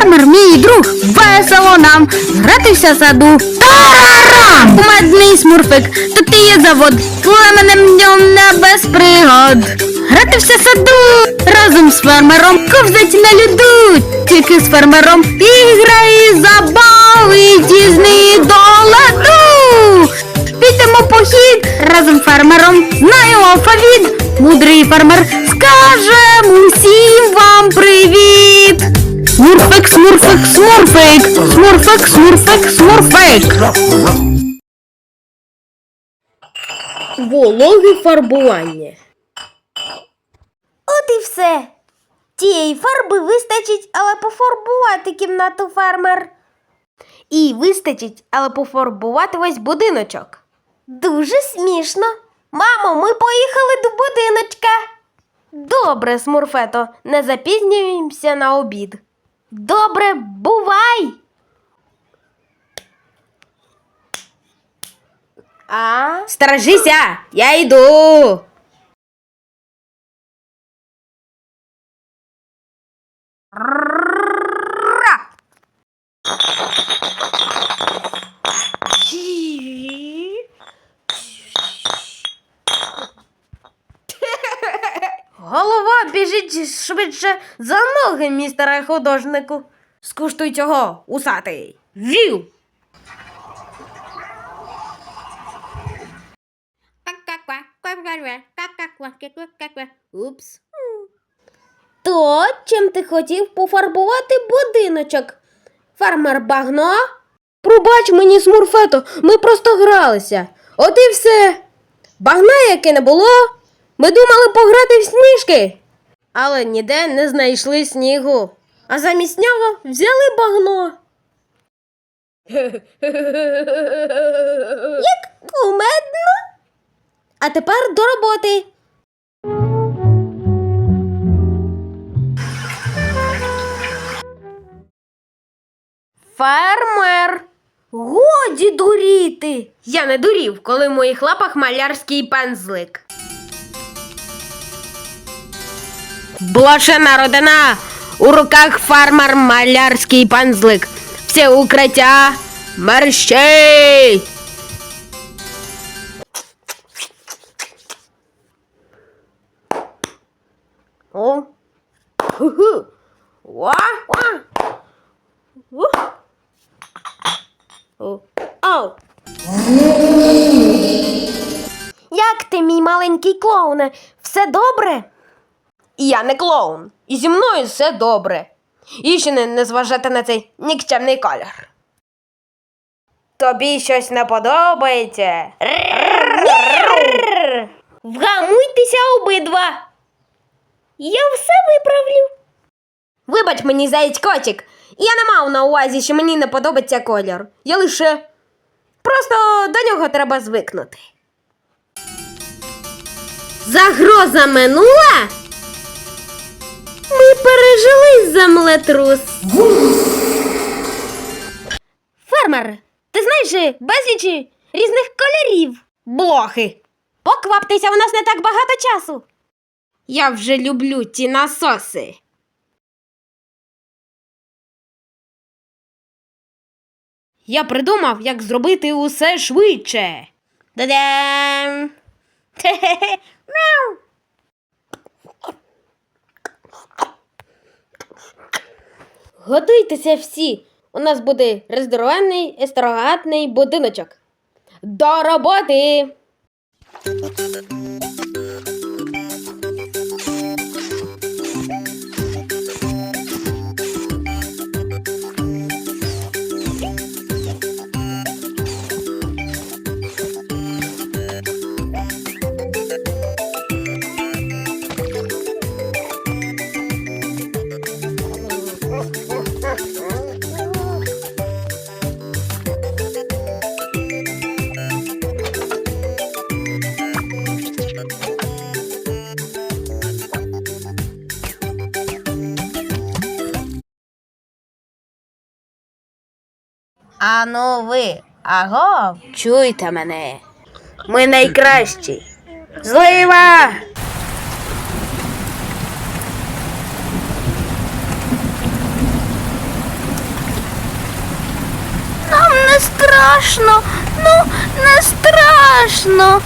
фермер мій друг. Весело нам гратися в саду. Тарарам! Кумедний смурфик, тут і є завод. Племенем днем не без пригод. Гратися в саду разом з фермером, ковзать на льоду. Тільки з фермером ігра і забави дізний до ладу. Підемо похід разом з фермером. Знаємо алфавіт. Мудрий фермер скаже усім вам привіт. Смурфик, смурфик, смурфик, смурфик, смурфик, смурфик. Вологе фарбування. От і все. Тієї фарби вистачить, але пофарбувати кімнату фермер. І вистачить, але пофарбувати весь будиночок. Дуже смішно. Мамо, ми поїхали до будиночка. Добре, Смурфето, не запізнюємося на обід. Добре, бувай. А? Сторожися, я йду. Швидше за ноги, містере художнику. Скуштуй цього, усатий. Вів! Упс. То, чим ти хотів пофарбувати будиночок? Фармер багно? Пробач мені, смурфето, ми просто гралися. От і все. Багна, яке не було. Ми думали пограти в сніжки. Але ніде не знайшли снігу. А замість нього взяли багно. Як кумедно. А тепер до роботи. Фермер. Годі дуріти. Я не дурів, коли в моїх лапах малярський пензлик. Блошена родина. У руках фармер малярський пензлик. Все укриття мерщей. О. Ху-ху. Ва, ва. Ву. О. Як ти, мій маленький клоуне? Все добре? Я не клоун. І зі мною все добре. І ще не, не зважати на цей нікчемний колір. Тобі щось не подобається. Вгамуйтеся обидва. Я все виправлю. Вибач мені, заєць котик. Я не мав на увазі, що мені не подобається колір. Я лише. Просто до нього треба звикнути. Загроза минула? Землетрус. Фермер, ти знаєш безліч різних кольорів. Блохи. Покваптеся, у нас не так багато часу. Я вже люблю ті насоси. Я придумав, як зробити усе швидше. Да-дам! Хе-хе-хе! Мяу! Готуйтеся всі. У нас буде ресторанний естрогатний будиночок. До роботи! Ану ви, аго? чуйте мене. Ми найкращі. Злива! Нам не страшно, ну не страшно.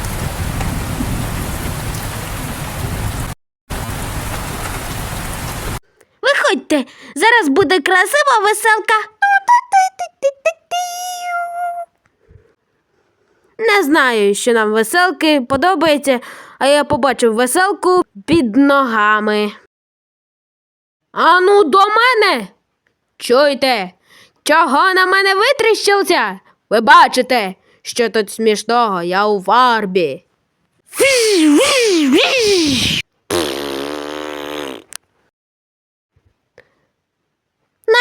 Виходьте, зараз буде красива веселка. Ну, не знаю, що нам веселки подобається, а я побачив веселку під ногами. Ану до мене. Чуйте, чого на мене витріщився? Ви бачите, що тут смішного, я у фарбі.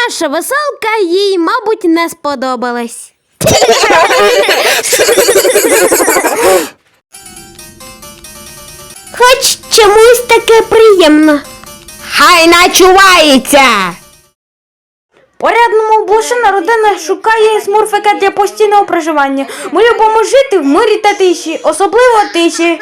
Наша веселка їй, мабуть, не сподобалась. Хоч чомусь таке приємно. Хай начувається. Порядному блошина родина шукає смурфика для постійного проживання. Ми любимо жити в мирі та тиші, особливо тиші.